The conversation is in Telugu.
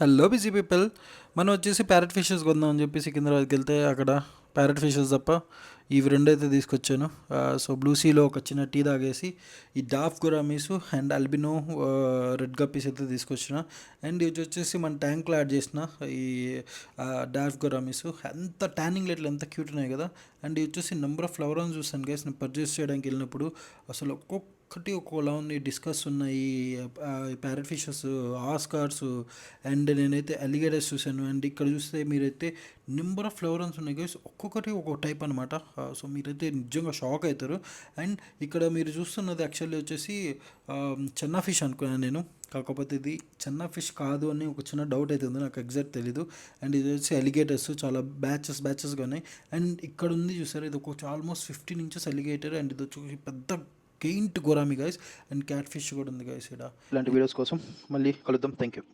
హలో బిజీ పీపుల్ మనం వచ్చేసి ప్యారెట్ ఫిషెస్ కొందాం అని చెప్పి సికింద్రాబాద్కి వెళ్తే అక్కడ ప్యారెట్ ఫిషెస్ తప్ప ఇవి రెండు అయితే తీసుకొచ్చాను. సో బ్లూ సీలో ఒక చిన్న టీ తాగేసి ఈ dwarf gouramis and albino red guppies అయితే తీసుకొచ్చిన. అండ్ ఇది వచ్చేసి మన ట్యాంక్లో యాడ్ చేసిన ఈ డాఫ్ గురామీసు. ఎంత ట్యానింగ్ లైట్లు ఎంత క్యూట్ ఉన్నాయి కదా. అండ్ ఇది వచ్చేసి నెంబర్ ఆఫ్ ఫ్లవర్ ఆన్ చూసాను గైస్ నేను పర్చేస్ చేయడానికి వెళ్ళినప్పుడు అసలు ఒక్కొక్క ఒక్కొక్కటి ఒక్కోలా ఉంది డిస్కస్ ఉన్నాయి. ప్యారెట్ ఫిషెస్ ఆస్కార్స్ అండ్ నేనైతే అలిగేటర్స్ చూశాను. అండ్ ఇక్కడ చూస్తే మీరైతే నెంబర్ ఆఫ్ ఫ్లవరన్స్ ఉన్నాయి గైస్ ఒక్కొక్కటి ఒక్కొక్క టైప్ అనమాట సో మీరైతే నిజంగా షాక్ అవుతారు. అండ్ ఇక్కడ మీరు చూస్తున్నది యాక్చువల్లీ వచ్చేసి చెన్నా ఫిష్ అనుకున్నాను నేను. కాకపోతే ఇది చెన్నా ఫిష్ కాదు అని ఒక చిన్న డౌట్ అయితే ఉంది. నాకు ఎగ్జాక్ట్ తెలీదు. అండ్ ఇది వచ్చి అలిగేటర్స్ చాలా బ్యాచెస్ బ్యాచెస్గా ఉన్నాయి అండ్ ఇక్కడ ఉంది చూసారు ఇది ఒక almost fifteen inches alligator and ఇది వచ్చి పెద్ద giant gourami guys and catfish కూడా ఉంది గైస్ ఇక్కడ ఇలాంటి వీడియోస్ కోసం మళ్ళీ కలుద్దాం. Thank you